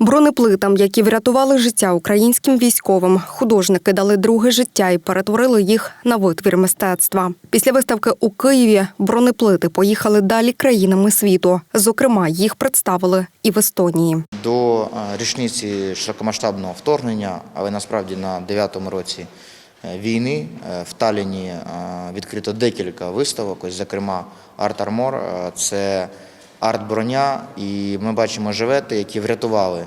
Бронеплитам, які врятували життя українським військовим, художники дали друге життя і перетворили їх на витвір мистецтва. Після виставки у Києві бронеплити поїхали далі країнами світу. Зокрема, їх представили і в Естонії. До е, річниці широкомасштабного вторгнення, але насправді на 9-му році е, війни е, в Талліні е, відкрито декілька виставок, ось, зокрема Арт Армор, це арт-броня, і ми бачимо жилети, які врятували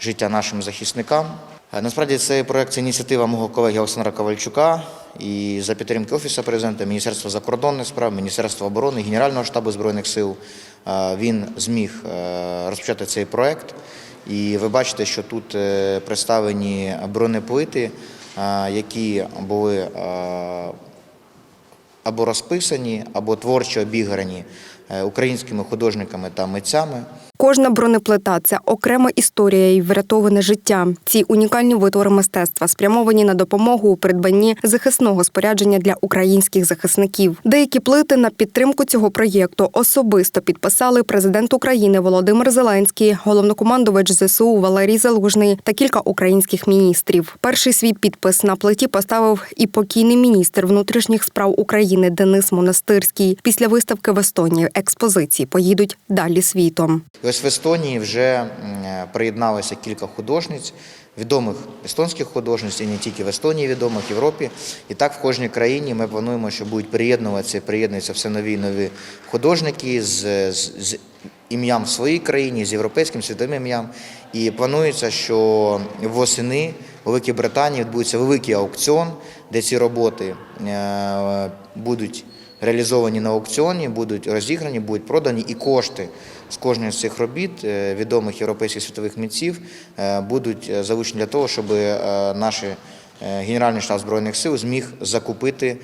життя нашим захисникам. Е, Насправді цей проект це ініціатива мого колеги Олександра Ковальчука і за підтримки Офісу президента, Міністерства закордонних справ, Міністерства оборони, Генерального штабу Збройних сил. е, Він зміг е, розпочати цей проект. І ви бачите, що тут представлені бронеплити, які були або розписані, або творчо обіграні українськими художниками та митцями. Кожна бронеплита це окрема історія і врятоване життя. Ці унікальні витвори мистецтва спрямовані на допомогу у придбанні захисного спорядження для українських захисників. Деякі плити на підтримку цього проєкту особисто підписали президент України Володимир Зеленський, головнокомандувач ЗСУ Валерій Залужний та кілька українських міністрів. Перший свій підпис на плиті поставив і покійний міністр внутрішніх справ України Денис Монастирський. Після виставки в Естонії експозиції поїдуть далі світом. Ось в Естонії вже приєдналося кілька художниць, відомих естонських художниць, і не тільки в Естонії відомих, в Європі. І так в кожній країні ми плануємо, що будуть приєднуватися, приєднуються все нові нові художники з, з, з ім'ям в своїй країні, з європейським світовим ім'ям. І планується, що восени у Великій Британії відбудеться великий аукціон, де ці роботи е, будуть реалізовані на аукціоні, будуть розіграні, будуть продані, і кошти з кожної з цих робіт е, відомих європейських світових митців е, будуть е, залучені для того, щоб наші Генеральний штаб збройних сил зміг закупити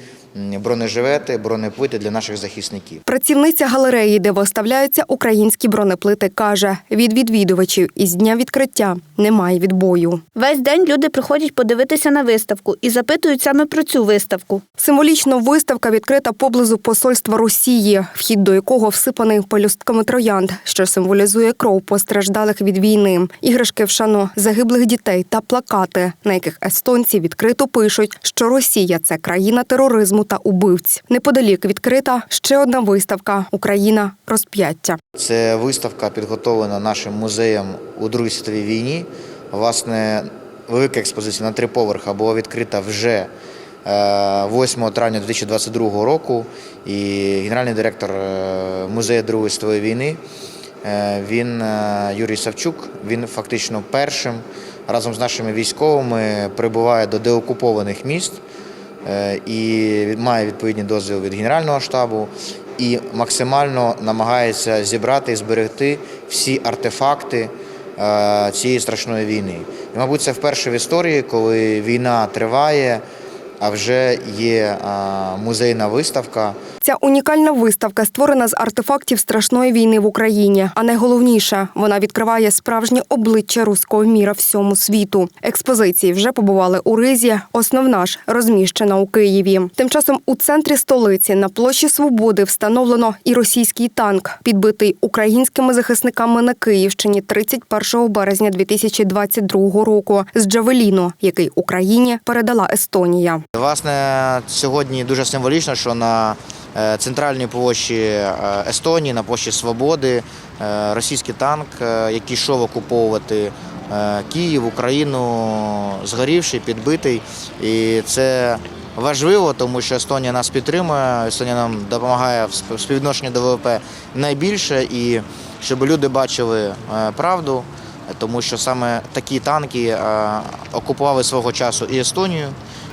бронежилети, бронеплити для наших захисників. Працівниця галереї, де виставляються українські бронеплити, каже: від відвідувачів із дня відкриття немає відбою. Весь день люди приходять подивитися на виставку і запитують саме про цю виставку. Символічно виставка відкрита поблизу посольства Росії, вхід до якого всипаний пелюстками троянд, що символізує кров постраждалих від війни, іграшки в шану загиблих дітей та плакати, на яких естонці відкрито пишуть, що Росія це країна тероризму та убивць. Неподалік відкрита ще одна виставка Україна розп'яття. Це виставка підготовлена нашим музеєм у Другій світовій війні. Власне, велика експозиція на три поверха була відкрита вже е, 8 травня 2022 року. І генеральний директор е, музею Другої світової війни е, він е, Юрій Савчук. Він фактично першим разом з нашими військовими прибуває до деокупованих міст е, і має відповідні дозвіл від Генерального штабу і максимально намагається зібрати і зберегти всі артефакти е, цієї страшної війни. І, мабуть, це вперше в історії, коли війна триває, а вже є е, музейна виставка. Ця унікальна виставка створена з артефактів страшної війни в Україні. А найголовніше, вона відкриває справжнє обличчя руського міра всьому світу. Експозиції вже побували у Ризі. Основна ж розміщена у Києві. Тим часом у центрі столиці на площі Свободи встановлено і російський танк, підбитий українськими захисниками на Київщині 31 березня 2022 року з Джавеліну, який Україні передала Естонія. Власне, сьогодні дуже символічно, що на е, центральній площі е, Естонії, на площі Свободи, е, російський танк, який йшов окуповувати Київ, Україну, згорівший, підбитий. І це важливо, тому що Естонія нас підтримує, Естонія нам допомагає в сп- співвідношенні до ВВП найбільше, і щоб люди бачили правду. Тому що саме такі танки окупували свого часу і Естонію.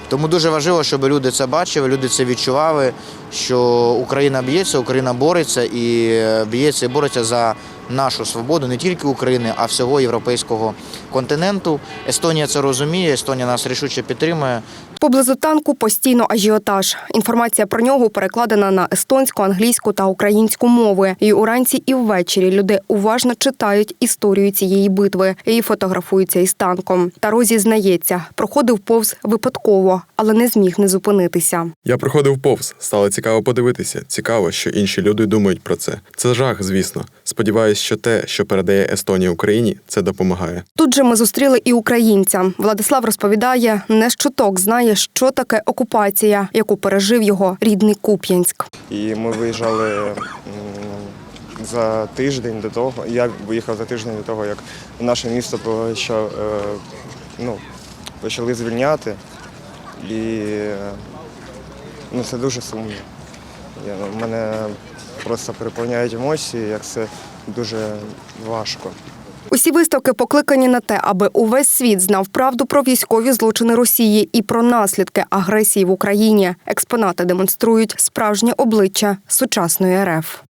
Тому дуже важливо, щоб люди це бачили, люди це відчували, що Україна б'ється, Україна бореться і е, б'ється і бореться за нашу свободу не тільки України, а всього європейського континенту. Естонія це розуміє, Естонія нас рішуче підтримує. Поблизу танку постійно ажіотаж. Інформація про нього перекладена на естонську, англійську та українську мови. І уранці, і ввечері люди уважно читають історію цієї битви і фотографуються із танком. Таро зізнається, проходив повз випадково, але не зміг не зупинитися. Я проходив повз, стало цікаво подивитися. Цікаво, що інші люди думають про це. Це жах, звісно. Сподіваюсь, що те, що передає Естонія Україні, це допомагає. Тут же ми зустріли і українця. Владислав розповідає, не з чуток знає, що таке окупація, яку пережив його рідний Куп'янськ. І ми виїжджали за тиждень до того. Я виїхав за тиждень до того, як наше місто почав, е, ну, почали звільняти. І е, ну, це дуже сумно. Мене просто переповняють емоції, як це дуже важко. Усі виставки покликані на те, аби увесь світ знав правду про військові злочини Росії і про наслідки агресії в Україні. Експонати демонструють справжнє обличчя сучасної РФ.